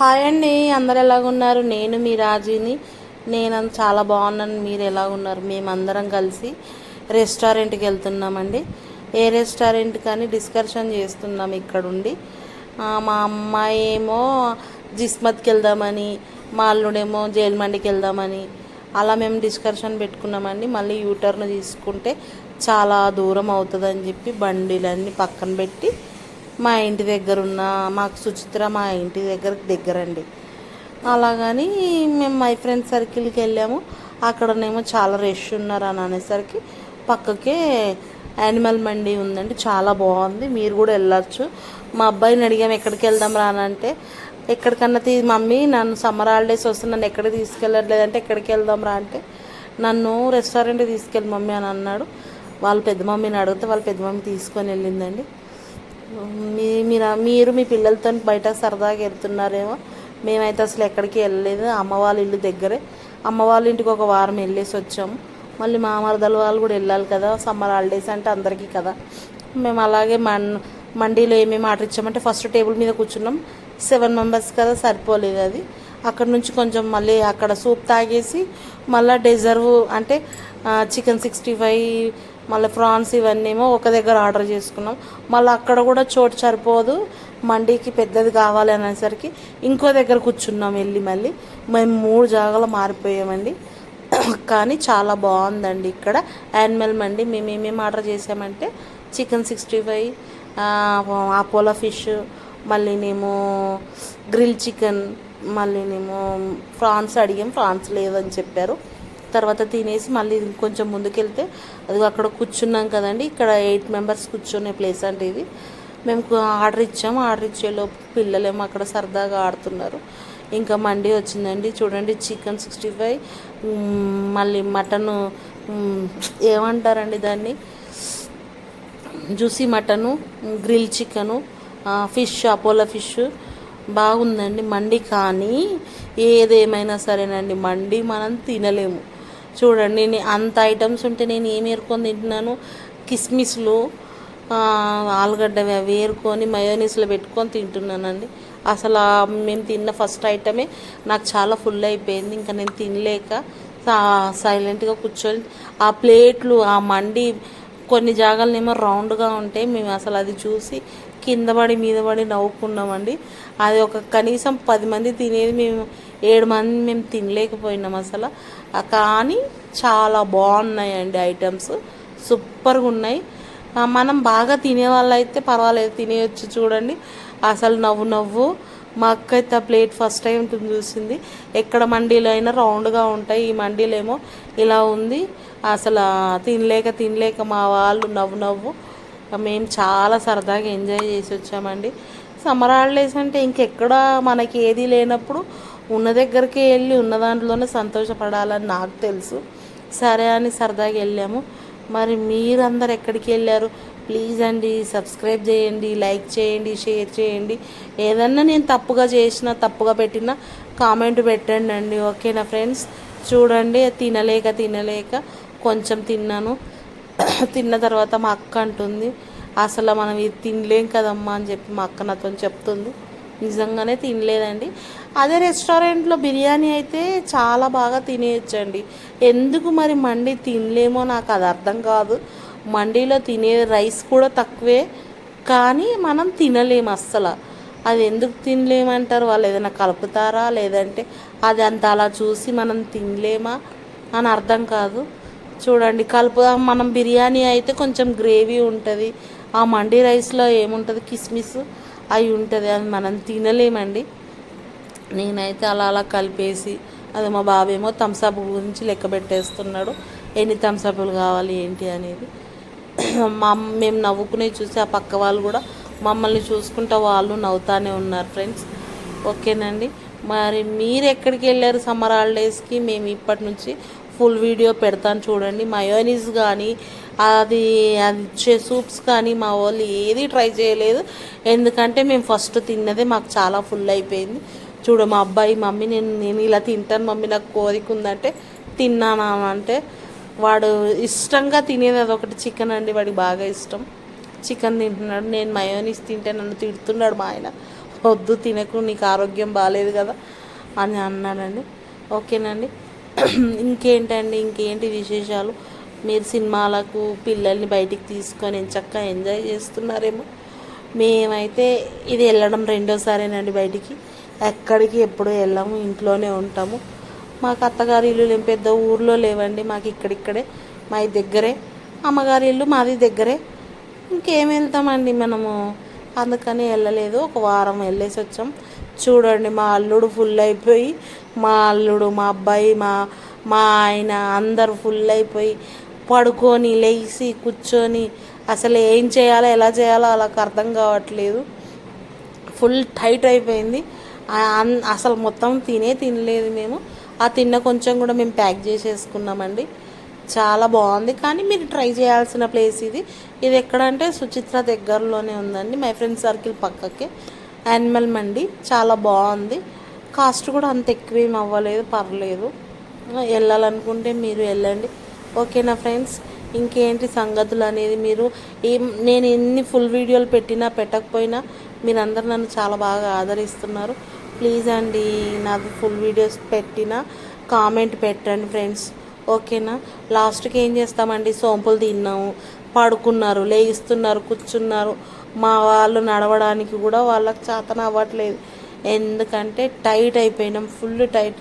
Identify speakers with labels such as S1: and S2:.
S1: Hi అండి అందరు ఎలాగున్నారు? నేను మీ రాజీని. నేను చాలా బాగున్నాను. మీరు ఎలాగున్నారు? మేమందరం కలిసి రెస్టారెంట్కి వెళ్తున్నామండి. ఏ రెస్టారెంట్ కానీ డిస్కషన్ చేస్తున్నాం ఇక్కడుండి. మా అమ్మాయి ఏమో జిస్మత్కి వెళ్దామని మా అల్లుడేమో జైల్మండికి వెళ్దామని అలా మేము డిస్కషన్ పెట్టుకున్నామండి. మళ్ళీ యూటర్న్ తీసుకుంటే చాలా దూరం అవుతుందని చెప్పి బండిలన్నీ పక్కన పెట్టి మా ఇంటి దగ్గర ఉన్న మాకు సుచిత్ర మా ఇంటి దగ్గర దగ్గరండి. అలాగని మేము మై ఫ్రెండ్స్ సర్కిల్కి వెళ్ళాము. అక్కడనేమో చాలా రష్ ఉన్నారు అని అనేసరికి పక్కకే యానిమల్ మండి ఉందండి. చాలా బాగుంది. మీరు కూడా వెళ్ళొచ్చు. మా అబ్బాయిని అడిగాము ఎక్కడికి వెళ్దాం రా అని అంటే ఎక్కడికన్నా తీ మమ్మీ నన్ను సమ్మర్ హాలిడేస్ వస్తే నన్ను ఎక్కడికి తీసుకెళ్ళట్లేదంటే ఎక్కడికి వెళ్దాం రా అంటే నన్ను రెస్టారెంట్కి తీసుకెళ్ళి మమ్మీ అని అన్నాడు. వాళ్ళ పెద్ద మమ్మీని అడిగితే వాళ్ళ పెద్ద మమ్మీ తీసుకొని వెళ్ళిందండి. మీ మీరు మీరు మీ పిల్లలతో బయట సరదాగా వెళ్తున్నారేమో. మేమైతే అసలు ఎక్కడికి వెళ్ళలేదు. అమ్మ వాళ్ళ ఇల్లు దగ్గరే. అమ్మ వాళ్ళ ఇంటికి ఒక వారం వెళ్ళేసి వచ్చాము. మళ్ళీ మా మరదల వాళ్ళు కూడా వెళ్ళాలి కదా. సమ్మర్ హాలిడేస్ అంటే అందరికీ కదా. మేము అలాగే మన్ మండీలో ఏమేమి ఆర్డర్ ఇచ్చామంటే ఫస్ట్ టేబుల్ మీద కూర్చున్నాం. సెవెన్ మెంబర్స్ కదా సరిపోలేదు అది. అక్కడ నుంచి కొంచెం మళ్ళీ అక్కడ సూప్ తాగేసి మళ్ళీ డెజర్వ్ అంటే చికెన్ సిక్స్టీ ఫైవ్ మళ్ళీ ప్రాన్స్ ఇవన్నీ ఏమో ఒక దగ్గర ఆర్డర్ చేసుకున్నాం. మళ్ళీ అక్కడ కూడా చోటు సరిపోదు. మండీకి పెద్దది కావాలి అనేసరికి ఇంకో దగ్గర కూర్చున్నాం వెళ్ళి మళ్ళీ. మేము మూడు జాగాలు మారిపోయామండి. కానీ చాలా బాగుందండి ఇక్కడ. యానిమల్ మండి మేము ఏమేమి ఆర్డర్ చేసామంటే chicken sixty five Apollo fish మళ్ళీనేమో grill chicken మళ్ళీనేమో ఫ్రాన్స్ అడిగాం. ఫ్రాన్స్ లేదని చెప్పారు. తర్వాత తినేసి మళ్ళీ కొంచెం ముందుకెళ్తే అది అక్కడ కూర్చున్నాం కదండి ఇక్కడ ఎయిట్ మెంబర్స్ కూర్చునే ప్లేస్ అంటే ఇది. మేము ఆర్డర్ ఇచ్చాము ఆర్డర్ ఇచ్చేలోపు పిల్లలేమో అక్కడ సరదాగా ఆడుతున్నారు. ఇంకా మండి వచ్చిందండి చూడండి చికెన్ సిక్స్టీ ఫైవ్ మళ్ళీ మటన్ ఏమంటారండి దాన్ని? Juicy mutton grill chicken fish Apollo fish బాగుందండి. మండి కానీ ఏదేమైనా సరేనండి మండి మనం తినలేము. చూడండి నేను అంత ఐటమ్స్ ఉంటే నేను ఏమి ఏరుకొని తింటున్నాను? కిస్మిస్లు ఆలుగడ్డ అవి ఏరుకొని మయోనీస్లో పెట్టుకొని తింటున్నానండి. అసలు మేము తిన్న ఫస్ట్ ఐటమే నాకు చాలా ఫుల్ అయిపోయింది ఇంకా నేను తినలేక సైలెంట్గా కూర్చొని ఆ ప్లేట్లు ఆ మండి కొన్ని జాగాలనేమో రౌండ్గా ఉంటాయి మేము అసలు అది చూసి కింద పడి మీద పడి నవ్వుకున్నామండి. అది ఒక కనీసం పది మంది తినేది మేము ఏడు మంది మేము తినలేకపోయినాం అసలు. కానీ చాలా బాగున్నాయండి ఐటమ్స్. సూపర్గా ఉన్నాయి. మనం బాగా తినే వాళ్ళైతే పర్వాలేదు తినేయచ్చు చూడండి. అసలు నవ్వు నవ్వు. మా అక్క అయితే ఆ ప్లేట్ ఫస్ట్ టైం చూసింది. ఎక్కడ మండీలో అయినా రౌండ్గా ఉంటాయి. ఈ మండీలో ఏమో ఇలా ఉంది. అసలు తినలేక తినలేక మా వాళ్ళు నవ్వు నవ్వు. మేము చాలా సరదాగా ఎంజాయ్ చేసి వచ్చామండి. సమ్మర్ హాలిడేస్ అంటే ఇంకెక్కడ మనకి ఏది లేనప్పుడు ఉన్న దగ్గరికి వెళ్ళి ఉన్న దాంట్లోనే సంతోషపడాలని నాకు తెలుసు. సరే అని సరదాగా వెళ్ళాము. మరి మీరందరు ఎక్కడికి వెళ్ళారు? ప్లీజ్ అండి సబ్స్క్రైబ్ చేయండి లైక్ చేయండి షేర్ చేయండి. ఏదన్నా నేను తప్పుగా చేసినా తప్పుగా పెట్టినా కామెంట్ పెట్టండి అండి ఓకేనా ఫ్రెండ్స్? చూడండి తినలేక తినలేక కొంచెం తిన్నాను. తిన్న తర్వాత మా అక్క అంటుంది అసలు మనం ఇది తినలేం కదమ్మా అని చెప్పి మా అక్క నాతో చెప్తుంది. నిజంగానే తినలేదండి. అదే రెస్టారెంట్లో బిర్యానీ అయితే చాలా బాగా తినేయచ్చండి. ఎందుకు మరి మండి తినలేమో నాకు అది అర్థం కాదు. మండీలో తినే రైస్ కూడా తక్కువే కానీ మనం తినలేము అస్సలు. అది ఎందుకు తినలేమంటారు? వాళ్ళు ఏదైనా కలుపుతారా? లేదంటే అది అంత అలా చూసి మనం తినలేమా అని అర్థం కాదు. చూడండి కలుపు మనం బిర్యానీ అయితే కొంచెం గ్రేవీ ఉంటుంది. ఆ మండీ రైస్లో ఏముంటుంది? కిస్మిస్. అవి ఉంటుంది అది మనం తినలేమండి. నేనైతే అలా అలా కలిపేసి అది మా బాబేమో థమ్స్అప్ గురించి లెక్క పెట్టేస్తున్నాడు. ఎన్ని థమ్స్అప్లు కావాలి ఏంటి అనేది. మా మేము నవ్వుకునే చూసి ఆ పక్క వాళ్ళు కూడా మమ్మల్ని చూసుకుంటా వాళ్ళు నవ్వుతానే ఉన్నారు ఫ్రెండ్స్. ఓకేనండి. మరి మీరు ఎక్కడికి వెళ్ళారు సమ్మర్ హాలిడేస్కి? మేము ఇప్పటి నుంచి ఫుల్ వీడియో పెడతాను చూడండి. మయోనీస్ కానీ అది అది ఇచ్చే సూప్స్ కానీ మా వాళ్ళు ఏది ట్రై చేయలేదు. ఎందుకంటే మేము ఫస్ట్ తిన్నదే మాకు చాలా ఫుల్ అయిపోయింది. చూడు మా అబ్బాయి మమ్మీ నేను నేను ఇలా తింటాను మమ్మీ నాకు కోరిక ఉందంటే తిన్నానా అంటే వాడు ఇష్టంగా తినేది అదొకటి చికెన్ అండి వాడికి బాగా ఇష్టం. చికెన్ తింటున్నాడు నేను మయోనీస్ తింటే నన్ను తిడుతున్నాడు మా ఆయన. వద్దు తినకు నీకు ఆరోగ్యం బాగాలేదు కదా అని అన్నాడండి. ఓకేనండి. ఇంకేంటండి ఇంకేంటి విశేషాలు? మీరు సినిమాలకు పిల్లల్ని బయటికి తీసుకొని చక్కగా ఎంజాయ్ చేస్తున్నారేమో. మేమైతే ఇది వెళ్ళడం రెండోసారేనండి బయటికి. ఎక్కడికి ఎప్పుడు వెళ్ళాము ఇంట్లోనే ఉంటాము. మాకు అత్తగారి ఇల్లు ఏం పెద్ద ఊర్లో లేవండి మాకు ఇక్కడిక్కడే మా దగ్గరే. అమ్మగారి ఇల్లు మాది దగ్గరే. ఇంకేం వెళ్తామండి మనము? అందుకని వెళ్ళలేదు. ఒక వారం వెళ్ళేసి వచ్చాం. చూడండి మా అల్లుడు ఫుల్ అయిపోయి మా అల్లుడు మా అబ్బాయి మా మా ఆయన అందరు ఫుల్ అయిపోయి పడుకొని లేచి కూర్చొని అసలు ఏం చేయాలో ఎలా చేయాలో వాళ్ళకి అర్థం కావట్లేదు. ఫుల్ టైట్ అయిపోయింది. అన్- అసలు మొత్తం తినే తినలేదు మేము. ఆ తిన్న కొంచెం కూడా మేము ప్యాక్ చేసేసుకున్నామండి. చాలా బాగుంది. కానీ మీరు ట్రై చేయాల్సిన ప్లేస్ ఇది. ఇది ఎక్కడంటే సుచిత్ర దగ్గరలోనే ఉందండి. మై ఫ్రెండ్ సర్కిల్ పక్కకే. యానిమల్ మండి. చాలా బాగుంది. కాస్ట్ కూడా అంత ఎక్కువేం అవ్వలేదు. పర్లేదు. వెళ్ళాలనుకుంటే మీరు వెళ్ళండి. ఓకేనా ఫ్రెండ్స్? ఇంకేంటి సంగతులు అనేది మీరు ఏం నేను ఎన్ని ఫుల్ వీడియోలు పెట్టినా పెట్టకపోయినా మీరందరూ నన్ను చాలా బాగా ఆదరిస్తున్నారు. ప్లీజ్ అండి నాకు ఫుల్ వీడియోస్ పెట్టినా కామెంట్ పెట్టండి ఫ్రెండ్స్. ఓకేనా? లాస్ట్కి ఏం చేస్తామండి? సోంపులు తిన్నాము పడుకున్నారు లేయిస్తున్నారు కూర్చున్నారు. మా వాళ్ళు నడవడానికి కూడా వాళ్ళకి చేతన అవ్వట్లేదు. ఎందుకంటే టైట్ అయిపోయినాం ఫుల్ టైట్.